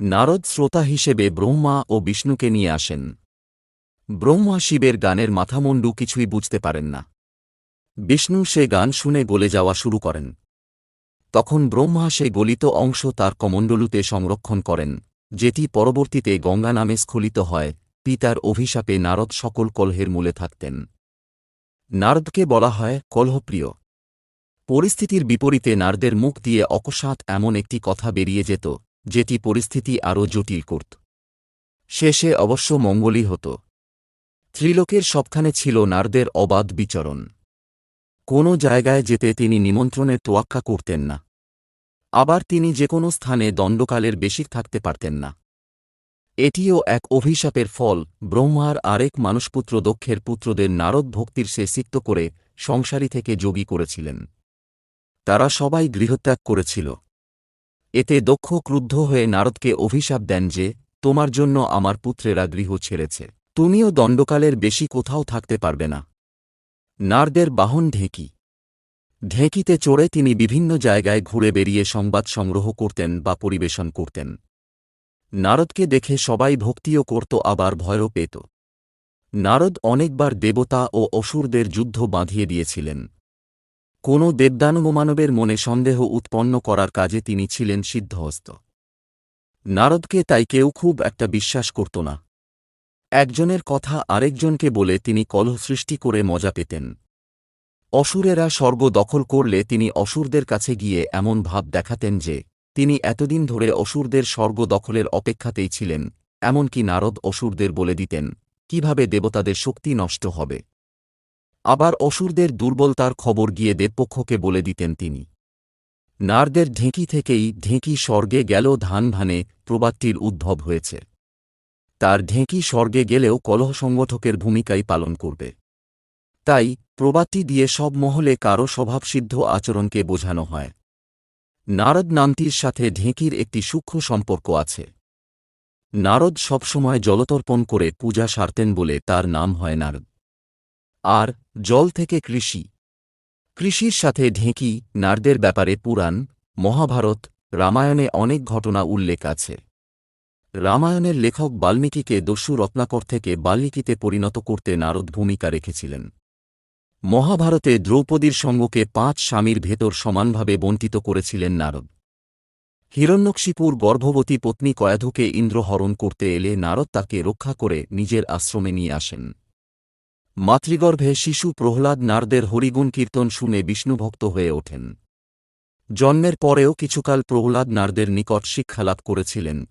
নারদ শ্রোতা হিসেবে ব্রহ্মা ও বিষ্ণুকে নিয়ে আসেন। ব্রহ্মা শিবের গানের মাথামুন্ডু কিছুই বুঝতে পারেন না। বিষ্ণু সে গান শুনে গলে যাওয়া শুরু করেন। তখন ব্রহ্মা সেই গলিত অংশ তার কমণ্ডলুতে সংরক্ষণ করেন, যেটি পরবর্তীতে গঙ্গা নামে স্খলিত হয়, পিতার অভিশাপে নারদ সকল কলহের মূলে থাকতেন। নারদকে বলা হয় কলহপ্রিয়। পরিস্থিতির বিপরীতে নারদের মুখ দিয়ে অকস্মাৎ এমন একটি কথা বেরিয়ে যেত যেটি পরিস্থিতি আরও জটিল করত। শেষে অবশ্য মঙ্গলই হতো। ত্রিলোকের সবখানে ছিল নারদের অবাধ বিচরণ। কোনো জায়গায় যেতে তিনি নিমন্ত্রণের তোয়াক্কা করতেন না। আবার তিনি যে কোনো স্থানে দণ্ডকালের বেশি থাকতে পারতেন না। এটিও এক অভিশাপের ফল, ব্রহ্মার আরেক মানুষপুত্র দক্ষের পুত্রদের নারদ ভক্তির সে সিক্ত করে সংসারী থেকে যোগী করেছিলেন। তারা সবাই গৃহত্যাগ করেছিল। এতে দক্ষ ক্রুদ্ধ হয়ে নারদকে অভিশাপ দেন যে, তোমার জন্য আমার পুত্রেরা গৃহ ছেড়েছে। তুমিও দণ্ডকালের বেশি কোথাও থাকতে পারবে না। নারদের বাহন ঢেঁকি। ঢেঁকিতে চড়ে তিনি বিভিন্ন জায়গায় ঘুরে বেরিয়ে সংবাদ সংগ্রহ করতেন বা পরিবেশন করতেন। নারদকে দেখে সবাই ভক্তিও করত, আবার ভয়ও পেত। নারদ অনেকবার দেবতা ও অসুরদের যুদ্ধ বাঁধিয়ে দিয়েছিলেন। কোনো দেবদানবমানবের মনে সন্দেহ উৎপন্ন করার কাজে তিনি ছিলেন সিদ্ধহস্ত। নারদকে তাই কেউ খুব একটা বিশ্বাস করত না। একজনের কথা আরেকজনকে বলে তিনি কলহ সৃষ্টি করে মজা পেতেন। অসুরেরা স্বর্গ দখল করলে তিনি অসুরদের কাছে গিয়ে এমন ভাব দেখাতেন যে, তিনি এতদিন ধরে অসুরদের স্বর্গ দখলের অপেক্ষাতেই ছিলেন, এমনকি নারদ অসুরদের বলে দিতেন, কীভাবে দেবতাদের শক্তি নষ্ট হবে? আবার অসুরদের দুর্বলতার খবর গিয়ে দেবপক্ষকে বলে দিতেন তিনি। নারদের ঢেঁকি থেকেই ঢেঁকি স্বর্গে গেল ধান ধানে প্রবাদটির উদ্ভব হয়েছে। তার ঢেঁকি স্বর্গে গেলেও কলহ সংগঠকের ভূমিকাই পালন করবে। তাই প্রবাদটি দিয়ে সব মহলে কারও স্বভাবসিদ্ধ আচরণকে বোঝানো হয়। নারদ নামটির সাথে ঢেঁকির একটি সূক্ষ্ম সম্পর্ক আছে। নারদ সবসময় জলতর্পণ করে পূজা সারতেন বলে তার নাম হয় নারদ। আর জল থেকে কৃষি। কৃষির সাথে ঢেঁকি, নারদের ব্যাপারে পুরাণ, মহাভারত, রামায়ণে অনেক ঘটনা উল্লেখ আছে। রামায়ণের লেখক বাল্মীকিকে দস্যু রত্নাকর থেকে বাল্মীকিতে পরিণত করতে নারদ ভূমিকা রেখেছিলেন। মহাভারতে দ্রৌপদীর সঙ্গকে পাঁচ স্বামীর ভেতর সমানভাবে বণ্টিত করেছিলেন নারদ। হিরণ্যকশিপুর গর্ভবতী পত্নী কয়াধুকে ইন্দ্রহরণ করতে এলে নারদ তাকে রক্ষা করে নিজের আশ্রমে নিয়ে আসেন। মাতৃগর্ভে শিশু প্রহ্লাদ নারদের হরিগুণ কীর্তন শুনে বিষ্ণুভক্ত হয়ে ওঠেন। জন্মের পরেও কিছুকাল প্রহ্লাদ নারদের নিকট শিক্ষালাভ করেছিলেন।